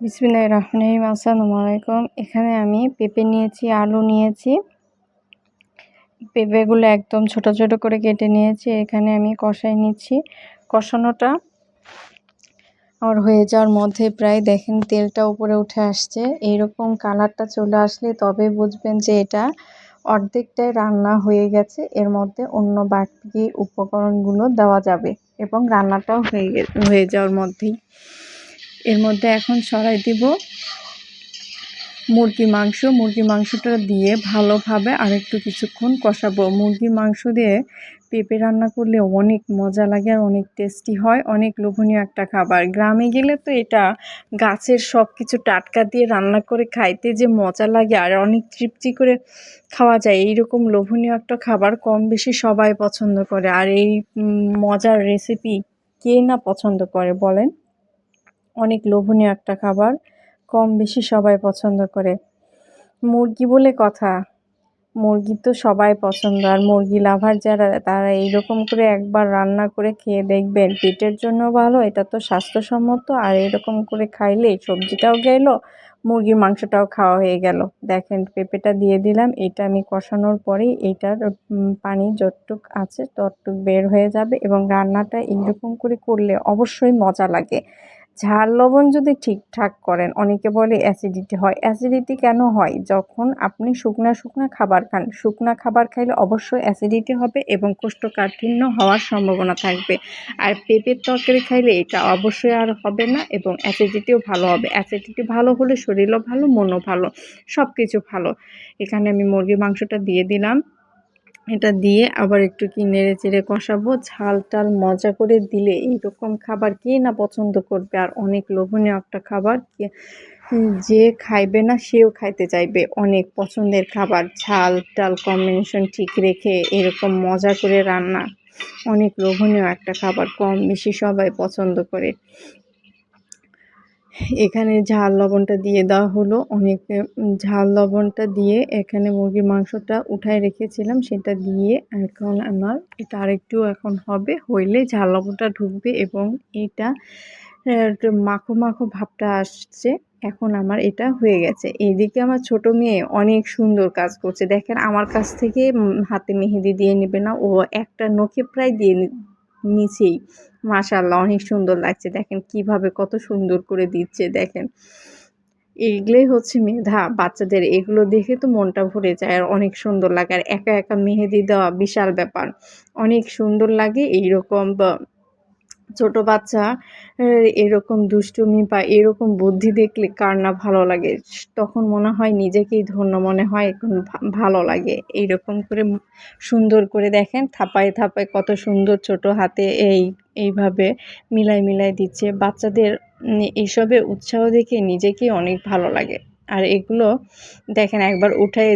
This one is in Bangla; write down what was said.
বিসমিল্লাহ রহমান রহিম। আসসালামু আলাইকুম। এখানে আমি পেঁপে নিয়েছি, আলু নিয়েছি। পেঁপেগুলো একদম ছোট ছোট করে কেটে নিয়েছি। এখানে আমি কষাই নিচ্ছি। কষানোটা আর হয়ে যাওয়ার মধ্যে প্রায় দেখেন তেলটা উপরে উঠে আসছে। এইরকম কালারটা চলে আসলে তবে বুঝবেন যে এটা অর্ধেকটাই রান্না হয়ে গেছে। এর মধ্যে অন্য বাকি উপকরণগুলো দেওয়া যাবে এবং রান্নাটাও হয়ে হয়ে যাওয়ার মধ্যেই। এর মধ্যে এখন সরাই দিব মুরগি মাংস। মুরগি মাংসটা দিয়ে ভালোভাবে আরেকটু কিছুক্ষণ কষাবো। মুরগির মাংস দিয়ে পেঁপে রান্না করলে অনেক মজা লাগে আর অনেক টেস্টি হয়, অনেক লোভনীয় একটা খাবার। গ্রামে গেলে তো এটা গাছের সব কিছু টাটকা দিয়ে রান্না করে খাইতে যে মজা লাগে আর অনেক তৃপ্তি করে খাওয়া যায়, এইরকম লোভনীয় একটা খাবার কম বেশি সবাই পছন্দ করে। আর এই মজার রেসিপি কে না পছন্দ করে বলেন? অনেক লোভনীয় একটা খাবার, কম বেশি সবাই পছন্দ করে। মুরগি বলে কথা, মুরগি তো সবাই পছন্দ, আর মুরগি লাভার যারা, তারা এইরকম করে একবার রান্না করে খেয়ে দেখবেন, পেটের জন্য ভালো, এটা তো স্বাস্থ্যসম্মত, আর এরকম করে খাইলে সবজিটাও গেল, মুরগির মাংসটাও খাওয়া হয়ে গেল। দেখেন, পেঁপেটা দিয়ে দিলাম, এটা আমি কষানোর পরেই এইটার পানি যতটুক আছে ততটুক বের হয়ে যাবে এবং রান্নাটা এইরকম করে করলে অবশ্যই মজা লাগে। ঝাল লবণ যদি ঠিকঠাক করেন, অনেকে বলে অ্যাসিডিটি হয়। অ্যাসিডিটি কেন হয়? যখন আপনি শুকনা শুকনা খাবার খান, শুকনা খাবার খাইলে অবশ্যই অ্যাসিডিটি হবে এবং কোষ্ঠকাঠিন্য হওয়ার সম্ভাবনা থাকবে। আর পেঁপের তরকারি খাইলে এটা অবশ্যই আর হবে না এবং অ্যাসিডিটিও ভালো হবে। অ্যাসিডিটি ভালো হলে শরীরও ভালো, মনও ভালো সব কিছু ভালো। এখানে আমি মুরগির মাংসটা দিয়ে দিলাম। এটা দিয়ে আবার একটু কি নেড়ে চেড়ে কষাবো। ঝাল টাল মজা করে দিলে এইরকম খাবার কে না পছন্দ করবে? আর অনেক লোভনীয় একটা খাবার। যে খাইবে না সেও খাইতে চাইবে। অনেক পছন্দের খাবার। ঝাল টাল কম্বিনেশন ঠিক রেখে এরকম মজা করে রান্না। অনেক লোভনীয় একটা খাবার। কম বেশি সবাই পছন্দ করে। এখানে ঝাল লবণটা দিয়ে দেওয়া হলো। অনেক ঝাল লবণটা দিয়ে এখানে মুরগির মাংসটা উঠায় রেখেছিলাম। সেটা দিয়ে এখন আমার, এটা আরেকটু এখন হবে, হইলে ঝাল লবণটা ঢুকবে এবং এটা মাখো মাখো ভাবটা আসছে। এখন আমার এটা হয়ে গেছে। এইদিকে আমার ছোট মেয়ে অনেক সুন্দর কাজ করছে। দেখেন আমার কাছ থেকে হাতে মেহেদি দিয়ে নেবে না। ও একটা নখে প্রায় দিয়ে নিচেই। মাশাল্লাহ অনেক সুন্দর লাগছে। দেখেন কীভাবে কত সুন্দর করে দিচ্ছে, দেখেন। এগুলোই হচ্ছে মেধা। বাচ্চাদের এগুলো দেখে তো মনটা ভরে যায় আর অনেক সুন্দর লাগে। আর একা একা মেহেদি দেওয়া বিশাল ব্যাপার। অনেক সুন্দর লাগে এইরকম ছোট বাচ্চা এরকম দুষ্টুমি বা এরকম বুদ্ধি দেখলে কার না ভালো লাগে? তখন মনে হয় নিজেকেই ধন্য মনে হয়, এখন ভালো লাগে। এইরকম করে সুন্দর করে দেখেন, থাপায় থাপায় কত সুন্দর ছোট হাতে এই, এইভাবে মিলাই মিলাই দিচ্ছে। বাচ্চাদের এসবে উৎসাহ দেখে নিজেকেই অনেক ভালো লাগে। আর এগুলো দেখেন একবার উঠায়